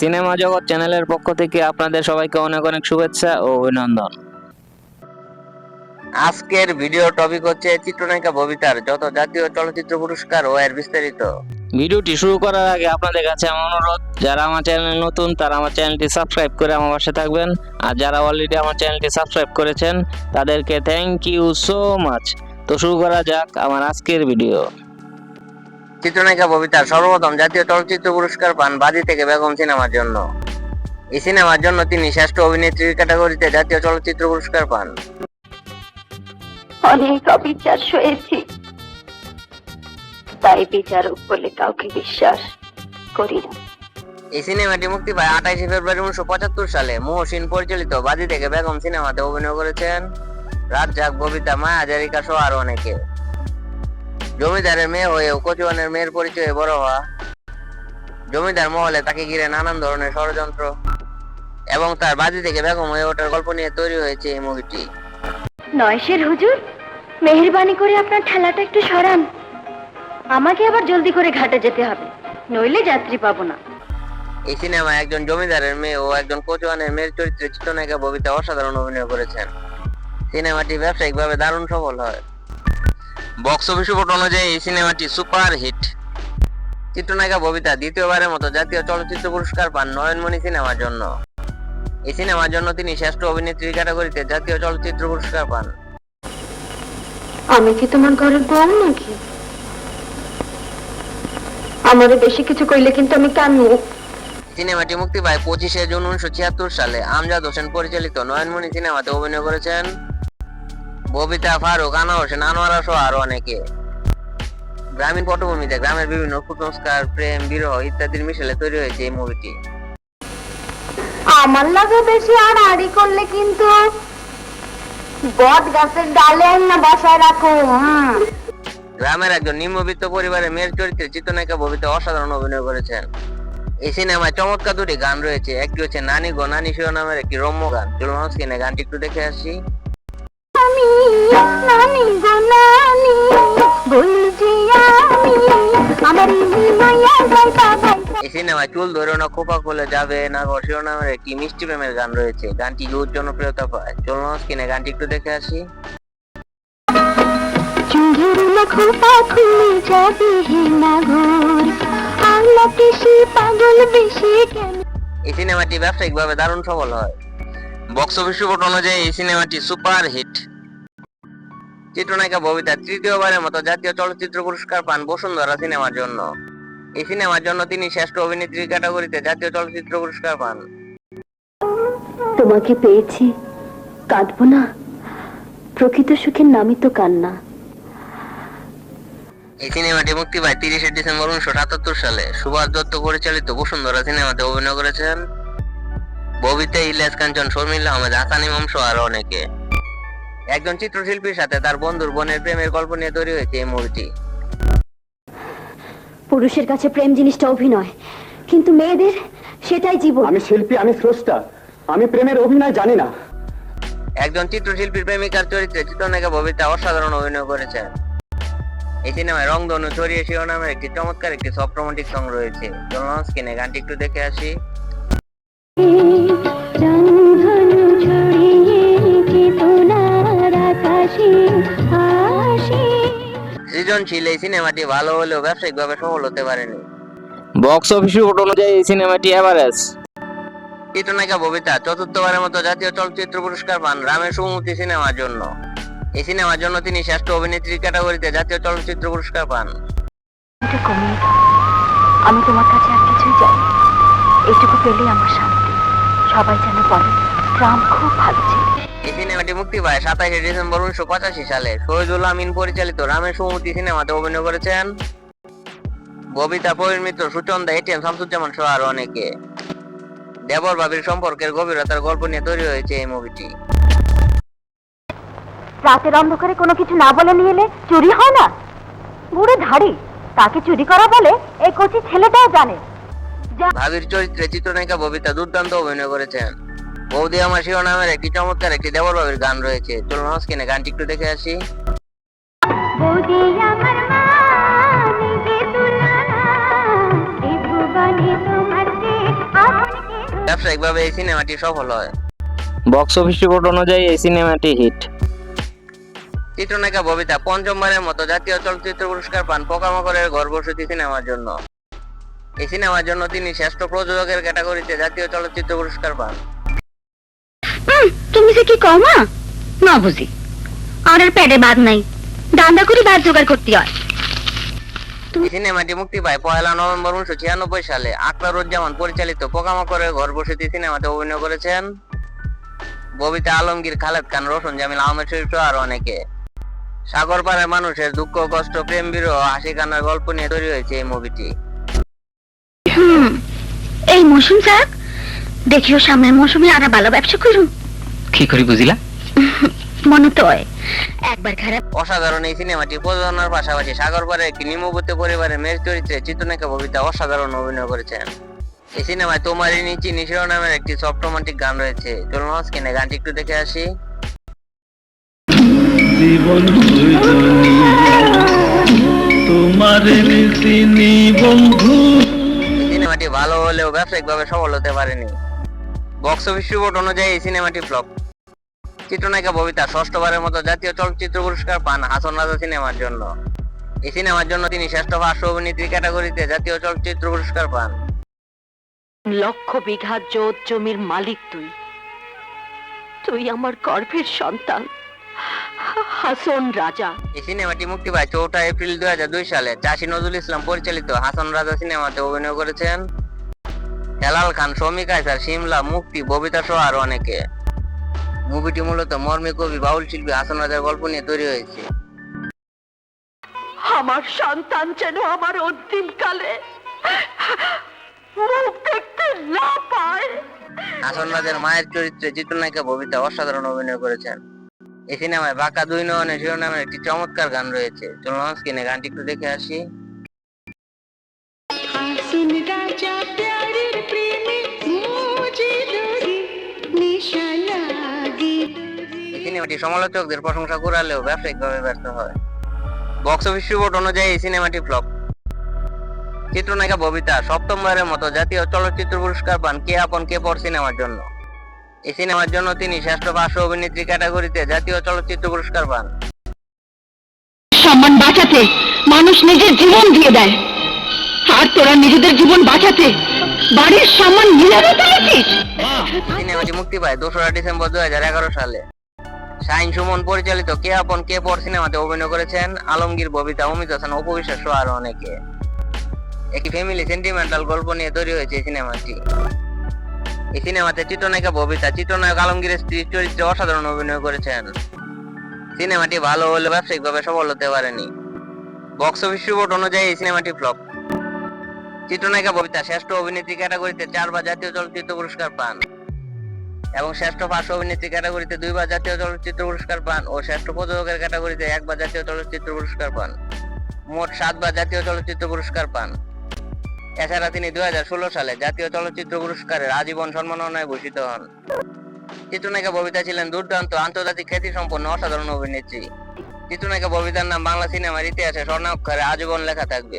Cinema জগৎ চ্যানেলের পক্ষ থেকে আপনাদের সবাইকে অনেক অনেক শুভেচ্ছা ও অভিনন্দন। আজকের ভিডিও টপিক হচ্ছে চিত্রনায়িকা ববিতার যত জাতীয় চলচ্চিত্র পুরস্কার ও এর বিস্তারিত। ভিডিওটি শুরু করার আগে আপনাদের কাছে আমার অনুরোধ যারা আমার চ্যানেলে নতুন তারা আমার চ্যানেলটি সাবস্ক্রাইব করে আমার পাশে থাকবেন। আর যারা অলরেডি আমার চ্যানেলটি সাবস্ক্রাইব করেছেন তাদেরকে থ্যাংক ইউ সো মাচ তো শুরু করা যাক আমার আজকের ভিডিও। চিত্রনায়িকা ববিতার সর্বপ্রথম জাতীয় চলচ্চিত্র পুরস্কার পান বাদী থেকে বেগম সিনেমার জন্য। এই সিনেমার জন্য তিনি শ্রেষ্ঠ অভিনেত্রীর ক্যাটাগরিতে জাতীয় চলচ্চিত্র পুরস্কার পান। অনেক তাই বিচারক বলে কাউকে বিশ্বাস করি না। এই সিনেমাটি মুক্তি পায় আঠাইশে ফেব্রুয়ারি উনিশশো পঁচাত্তর সালে। মহসিন পরিচালিত বাদী থেকে বেগম সিনেমাতে অভিনয় করেছেন রাজ্জাক ববিতা মায়া হাজারিকা সহ আরও অনেকে। জমিদারের মেয়ে হয়েও কচুয়ানের মেয়ের পরিচয়ে বড় হওয়া। জমিদার মহলে তাকে ঘিরে নানান ধরনের ষড়যন্ত্র এবং তার বাজি থেকে বেগম হয়ে ওঠার গল্প নিয়ে তৈরি হয়েছে এই মুভিটি। নয়সের হুজুর মেহেরবানি করে আপনার ঠেলাটা একটু সরান। আমাকে আবার জলদি করে ঘাটে যেতে হবে নইলে যাত্রী পাবো না। এই সিনেমায় একজন জমিদারের মেয়ে ও একজন কোচওয়ানের মেয়ের চরিত্রে চিত্রনায়িকা ববিতা অসাধারণ অভিনয় করেছেন। সিনেমাটি ব্যবসায়িকভাবে দারুণ সফল হয়। বক্স অফিস রিপোর্ট অনুযায়ী এই সিনেমাটি সুপার হিট চিত্রনায়িকা ববিতা দ্বিতীয়বারের মতো জাতীয় চলচ্চিত্র পুরস্কার পান নয়নমণি সিনেমার জন্য। এই সিনেমার জন্য তিনি শ্রেষ্ঠ অভিনেত্রী ক্যাটাগরিতে জাতীয় চলচ্চিত্র পুরস্কার পান। আমি কি তোমার ঘরের বউ নাকি? আমাদের বেশি কিছু কইলে কিন্তু আমি কানু সিনেমাটি মুক্তি পায় পঁচিশে জুন উনিশশো ছিয়াত্তর সালে। আমজাদ হোসেন পরিচালিত নয়নমণি সিনেমাতে অভিনয় করেছেন ববিতা ফারুক আনা হোসেন আনোয়ারা সহ আরও অনেকে। গ্রামীণ পটভূমিতে গ্রামের বিভিন্ন কুসংস্কার প্রেম বিরহ ইত্যাদির মিশেলে তৈরি হয়েছে এই মুভিটি আমার লাগে বেশি আর আড়ি করলে কিন্তু বট গাছের ডালে না বসায় রাখো গ্রামের একজন নিম্নবিত্ত পরিবারের মেয়ের চরিত্রে চিত্রনায়িকা ববিতা অসাধারণ অভিনয় করেছেন। এই সিনেমায় চমৎকার দুটি গান রয়েছে। একটি হচ্ছে নানি গো নানি শিরোনামের একটি রম্য গান। চলুন গানটি একটু দেখে আসি। আমি নানি গো নানি বলছি আমি আমার মায়া যাইতা যাইতা এই সিনেমায় চুল না খোপা খুলে যাবে না শিরোনামের একটি মিষ্টি প্রেমের গান রয়েছে? গানটি জনপ্রিয়তা পায়। চলুন স্ক্রিনে গানটি একটু দেখে আসি। মাখো পাখুলে যাবে হে নাগর আল্লাহ বেশি পাগল বেশি কেন? এই সিনেমাটি ব্যবসায়িকভাবে দারুণ সফল হয়। বক্স অফিস রিপোর্ট অনুযায়ী এই সিনেমাটি সুপার হিট চিত্রনায়িকা ববিতা তৃতীয়বারের মতো জাতীয় চলচ্চিত্র পুরস্কার পান বসুন্ধরা সিনেমার জন্য। এই সিনেমার জন্য তিনি শ্রেষ্ঠ অভিনেত্রী ক্যাটাগরিতে জাতীয় চলচ্চিত্র পুরস্কার পান। তোমাকে পেয়েছি। কাঁদবো না। প্রকৃত সুখের নামই তো কান্না। এই সিনেমাটি মুক্তি পায় তিরিশে ডিসেম্বর উনিশশো সাতাত্তর সালে। সুভাষ দত্ত পরিচালিত বসুন্ধরা সিনেমাতে অভিনয় করেছেন ববিতা ইলিয়াস কাঞ্চন শর্মিলা আহমেদ হাসান ইমাম সহ আরও অনেকে। একজন চিত্রশিল্পীর সাথে তার বন্ধুর বোনের প্রেমের গল্প নিয়ে তৈরি হয়েছে এই মুভিটি পুরুষের কাছে প্রেম জিনিসটা অভিনয় কিন্তু মেয়েদের সেটাই জীবন। আমি শিল্পী আমি স্রষ্টা আমি প্রেমের অভিনয় জানি না। একজন চিত্রশিল্পীর প্রেমিকার চরিত্রে চিত্রনায়িকা ববিতা অসাধারণ অভিনয় করেছেন। এই সিনেমায় রং রংধনু ছড়িয়ে শিরোনামের একটি চমৎকার একটি সফট রোমান্টিক সং রয়েছে। চলুন স্ক্রিনে গানটি একটু দেখে আসি। সৃজনশীল এই সিনেমাটি ভালো হলেও ব্যবসায়িকভাবে সফল হতে পারেনি। বক্স অফিস রিপোর্ট অনুযায়ী এই সিনেমাটি এভারেজ চিত্রনায়িকা ববিতা চতুর্থবারের মতো জাতীয় চলচ্চিত্র পুরস্কার পান রামের সুমতি সিনেমার জন্য। এই সিনেমার জন্য তিনি শ্রেষ্ঠ অভিনেত্রী ক্যাটাগরিতে জাতীয় চলচ্চিত্র পুরস্কার পান। আমি তোমার কাছে আর কিছুই চাই না। এইটুকু পেলেই আমার শান্তি। সবাই যেন বলে রাম খুব ভালো ছিল। এই সিনেমাটি মুক্তি পায় সাতাশে ডিসেম্বর উনিশশো পঁচাশি সালে। শহীদুল আমিন পরিচালিত রামের সুমতি সিনেমাতে অভিনয় করেছেন ববিতা প্রবীণ মিত্র সুচন্দা এটিএম শামসুজ্জামান সহ আরও অনেকে। দেবর বাবির সম্পর্কের গভীরতার গল্প নিয়ে তৈরি হয়েছে এই মুভিটি রাতের অন্ধকারে কোনো কিছু না বলে নিয়ে এলে চুরি হয় না? বুড়ে ধাড়ি তাকে চুরি করা বলে এই কচি ছেলেটাও জানে। ভাবির চরিত্রে চিত্রনায়িকা ববিতা দুর্দান্ত অভিনয় করেছেন। বৌদি আমার নামের একটি চমৎকার একটি দেবর বাবির গান রয়েছে। চলুন স্ক্রিনে গানটি একটু দেখে আসি। বৌদি আমার মা ব্যবসায়িকভাবে এই সিনেমাটি সফল হয়। বক্স অফিস রিপোর্ট অনুযায়ী এই সিনেমাটি হিট। চিত্রনায়িকা ববিতা পঞ্চমবারের মতো জাতীয় চলচ্চিত্র পুরস্কার পান পোকামাকড়ের গর্ভসূচি সিনেমার জন্য। এই সিনেমার জন্য তিনি শ্রেষ্ঠ প্রযোজকের ক্যাটাগরিতে জাতীয় চলচ্চিত্র পুরস্কার পান। তুমি যে কি কমা না বুঝি। আর পেটে বাদ নাই। দান্দা করে বাদ জোগাড় করতে হয়। সিনেমাটি মুক্তি পায় পয়লা নভেম্বর উনিশশো ছিয়ানব্বই সালে। আকরারুজ্জামান পরিচালিত পোকামাকড়ের গর্ভসূচি সিনেমাতে অভিনয় করেছেন ববিতা আলমগীর খালেদ খান রোশন জামিল আহমেদ শরীফ আরও অনেকে। সাগর পাড়ের মানুষের দুঃখ কষ্ট প্রেম বিরহ হাসি কান্নার গল্প নিয়ে তৈরি হয়েছে এই মুভিটি। হুম এই মৌসুম যাক দেখিও সামনের মৌসুমে আর ভালো ব্যবসা করুন। কি করি বুঝিলা? মনে তো হয়। একবার খারাপ অসাধারণ এই সিনেমাটি প্রযোজনার পাশাপাশি সাগর পাড়ের একটি নিম্নবর্তী পরিবারের মেয়ের চরিত্রে চিত্রনায়িকা ববিতা অসাধারণ অভিনয় করেছেন। এই সিনেমায় তোমারই নিচি নিশির নামের একটি সফট রোমান্টিক গান রয়েছে। চলুন স্ক্রিনে গানটি একটু দেখে আসি। জীবন তোমার চিনি বন্ধু। এই সিনেমাটি ভালো হলেও ব্যবসায়িকভাবে সফল হতে পারেনি। বক্স অফিস রিপোর্ট অনুযায়ী এই সিনেমাটি ফ্লপ। চিত্রনায়িকা ববিতা ষষ্ঠবারের মতো জাতীয় চলচ্চিত্র পুরস্কার পান হাসন রাজা সিনেমার জন্য। এই সিনেমার জন্য তিনি শ্রেষ্ঠ পার্শ্ব অভিনেত্রী ক্যাটাগরিতে জাতীয় চলচ্চিত্র পুরস্কার পান। লক্ষ বিঘা জোত জমির মালিক তুই। তুই আমার গর্ভের সন্তান হাসন রাজা। এই সিনেমাটি মুক্তি পায় চৌঠা এপ্রিল দুই হাজার দুই সালে। চাষি নজরুল ইসলাম পরিচালিত হাসন রাজা সিনেমাতে অভিনয় করেছেন। হেলাল খান শমী কায়সার শিমলা মুক্তি ববিতা সহ আরও অনেকে। মুভিটি মূলত মর্মী কবি বাউল শিল্পী হাসন রাজার গল্প নিয়ে তৈরি হয়েছে। আমার সন্তান যেন আমার অন্তিম কালে মুখ দেখতে না পায়। হাসন রাজার মায়ের চরিত্রে চিত্রনায়িকা ববিতা অসাধারণ অভিনয় করেছেন। এই সিনেমায় বাঁকা দুই নয়নের শিরোনামের একটি চমৎকার গান রয়েছে। চলুন স্ক্রিনে গানটি একটু দেখে আসি। সিনেমাটি সমালোচকদের প্রশংসা করালেও ব্যবসায়িকভাবে ব্যর্থ হয়। বক্স অফিস রিপোর্ট অনুযায়ী এই সিনেমাটি ফ্লপ। চিত্রনায়িকা ববিতা সপ্তমবারের মতো জাতীয় চলচ্চিত্র পুরস্কার পান কে আপন কে পর সিনেমার জন্য। এই সিনেমার জন্য তিনি শ্রেষ্ঠ পার্শ্ব অভিনেত্রী ক্যাটাগরিতে জাতীয় চলচ্চিত্র পুরস্কার পান। সম্মান বাঁচাতে মানুষ নিজের জীবন দিয়ে দেয়। আর তোরা নিজেদের জীবন বাঁচাতে বাড়ির সম্মান নিলামে তুলেছিস সিনেমাটি মুক্তি পায় দোসরা ডিসেম্বর দুই হাজার এগারো সালে। শাহিন সুমন পরিচালিত কে আপন কে পর সিনেমাতে অভিনয় করেছেন আলমগীর, ববিতা, অমিত হাসান সহ আরও অনেকে। একটি ফ্যামিলি সেন্টিমেন্টাল গল্প নিয়ে তৈরি হয়েছে এই সিনেমাটি। এই সিনেমাতে চিত্রনায়িকা ববিতা, চিত্রনায়ক আলমগীরের স্ত্রীর চরিত্রে অসাধারণ অভিনয় করেছেন। সিনেমাটি ভালো হলে ব্যবসায়িকভাবে সফল হতে পারেনি। বক্স অফিস রিপোর্ট অনুযায়ী এই সিনেমাটি ফ্লপ। চিত্রনায়িকা ববিতা শ্রেষ্ঠ অভিনেত্রী ক্যাটাগরিতে চারবার জাতীয় চলচ্চিত্র পুরস্কার পান। এবং শ্রেষ্ঠ পার্শ্ব অভিনেত্রী ক্যাটাগরিতে দুইবার জাতীয় চলচ্চিত্র পুরস্কার পান ও শ্রেষ্ঠ প্রযোজকের ক্যাটাগরিতে একবার জাতীয় চলচ্চিত্র পুরস্কার পান। মোট সাতবার জাতীয় চলচ্চিত্র পুরস্কার পান। এছাড়া তিনি দুই হাজার ষোলো সালে জাতীয় চলচ্চিত্র পুরস্কারের আজীবন সম্মাননায় ভূষিত হন। চিত্রনায়িকা ববিতা ছিলেন দুর্দান্ত আন্তর্জাতিক খ্যাতি সম্পন্ন অসাধারণ অভিনেত্রী। চিত্রনায়িকা ববিতার নাম বাংলা সিনেমার ইতিহাসে স্বর্ণাক্ষরে আজীবন লেখা থাকবে।